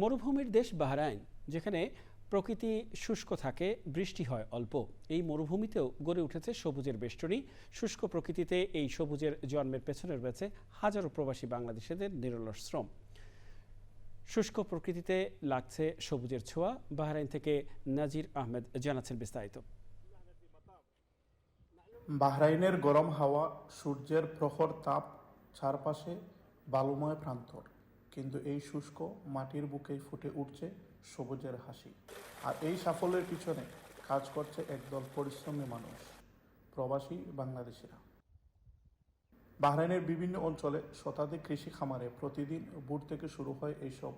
মরুভূমির দেশ বাহরাইন, যেখানে প্রকৃতি শুষ্ক থাকে, বৃষ্টি হয় অল্প। এই মরুভূমিতেও গড়ে উঠেছে সবুজের বেষ্টনী। শুষ্ক প্রকৃতিতে এই সবুজের জন্মের পেছনে রয়েছে হাজারো প্রবাসী বাংলাদেশিদের নিরলস শ্রম। শুষ্ক প্রকৃতিতে লাগছে সবুজের ছোঁয়া। বাহরাইন থেকে নাজির আহমেদ জানাচ্ছেন বিস্তারিত। বাহরাইনের গরম হাওয়া, সূর্যের প্রখর তাপ চারপাশে বালুময় প্রান্তর। কিন্তু এই শুষ্ক মাটির বুকেই ফুটে উঠছে সবুজের হাসি। আর এই সাফল্যের পিছনে কাজ করছে একদল পরিশ্রমী মানুষ, প্রবাসী বাংলাদেশিরা। বাহরাইনের বিভিন্ন অঞ্চলে শতাধিক কৃষি খামারে প্রতিদিন ভোর থেকে শুরু হয় এইসব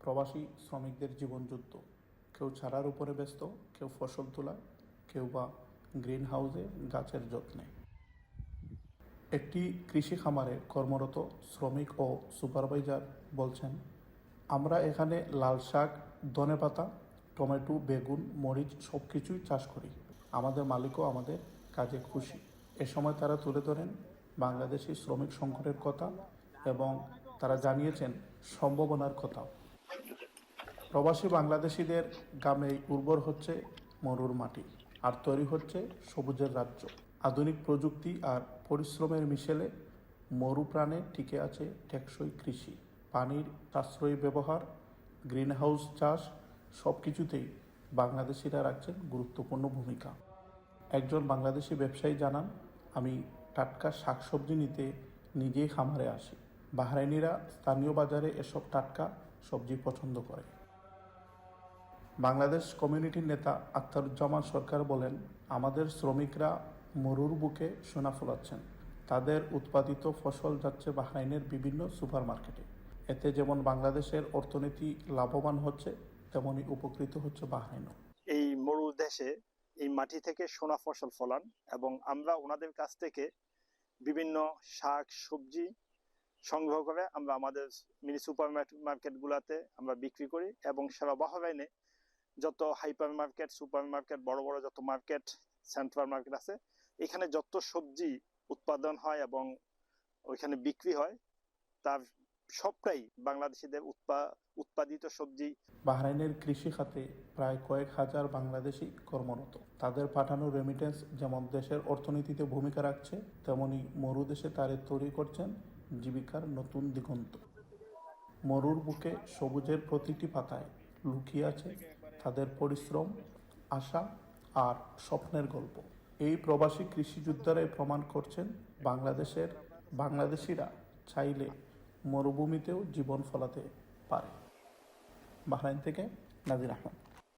প্রবাসী শ্রমিকদের জীবনযুদ্ধ। কেউ চারার উপরে ব্যস্ত, কেউ ফসল তোলা, কেউ বা গ্রিন হাউসে গাছের যত্নে। একটি কৃষি খামারে কর্মরত শ্রমিক ও সুপারভাইজার বলছেন, আমরা এখানে লাল শাক ধনেপাতা টমেটো, বেগুন, মরিচ সব কিছুই চাষ করি। আমাদের মালিকও আমাদের কাজে খুশি। এ সময় তারা তুলে ধরেন বাংলাদেশি শ্রমিক সংকটের কথা এবং তারা জানিয়েছেন সম্ভাবনার কথা। প্রবাসী বাংলাদেশিদের গ্রামে উর্বর হচ্ছে মরুর মাটি, আর তৈরি হচ্ছে সবুজের রাজ্য। আধুনিক প্রযুক্তি আর পরিশ্রমের মিশেলে মরুপ্রাণে টিকে আছে টেকসই কৃষি। পানির সাশ্রয়ী ব্যবহার, গ্রিনহাউস চাষ সব কিছুতেই বাংলাদেশিরা রাখছেন গুরুত্বপূর্ণ ভূমিকা। একজন বাংলাদেশি ব্যবসায়ী জানান, আমি টাটকা শাকসবজি নিতে নিজেই খামারে আসি। বাহরাইনিরা স্থানীয় বাজারে এসব টাটকা সবজি পছন্দ করে। বাংলাদেশ কমিউনিটির নেতা আখতারুজ্জামান সরকার বলেন, আমাদের শ্রমিকরা মরুর বুকে সোনা ফোলাচ্ছেন। তাদের উৎপাদিত ফসল যাচ্ছে বাহরাইনের বিভিন্ন সুপার মার্কেটে এতে যেমন বাংলাদেশের অর্থনীতি লাভবান হচ্ছে, তেমনি উপকৃত হচ্ছে বাহরাইনও। এই মরু দেশে এই মাটি থেকে সোনা ফসল ফলান এবং আমরা ওনাদের কাছ থেকে বিভিন্ন শাক, সবজি সংগ্রহ করে আমরা আমাদের মিনি সুপার মার্কেট গুলাতে আমরা বিক্রি করি এবং সারা বাহরাইনে যত হাইপার মার্কেট সুপার মার্কেট বড় বড় যত মার্কেট, সেন্ট্রাল মার্কেট আছে এখানে যত সবজি উৎপাদন হয় এবং ওইখানে বিক্রি হয়, তার সবটাই বাংলাদেশিদের উৎপা, উৎপাদিত সবজি। বাহরাইনের কৃষি খাতে প্রায় কয়েক হাজার বাংলাদেশি কর্মরত। তাদের পাঠানো রেমিটেন্স যেমন দেশের অর্থনীতিতে ভূমিকা রাখছে, তেমনি মরু দেশে তারে তৈরি করছেন জীবিকার নতুন দিগন্ত। মরুর বুকে সবুজের প্রতিটি পাতায় লুকিয়ে আছে তাদের পরিশ্রম, আশা আর স্বপ্নের গল্প। এই প্রবাসী কৃষি যোদ্ধারাই প্রমাণ করছেন বাংলাদেশের বাংলাদেশিরা চাইলে মরুভূমিতেও জীবন ফলাতে পারে। বাহরাইন থেকে নাজির আহমদ।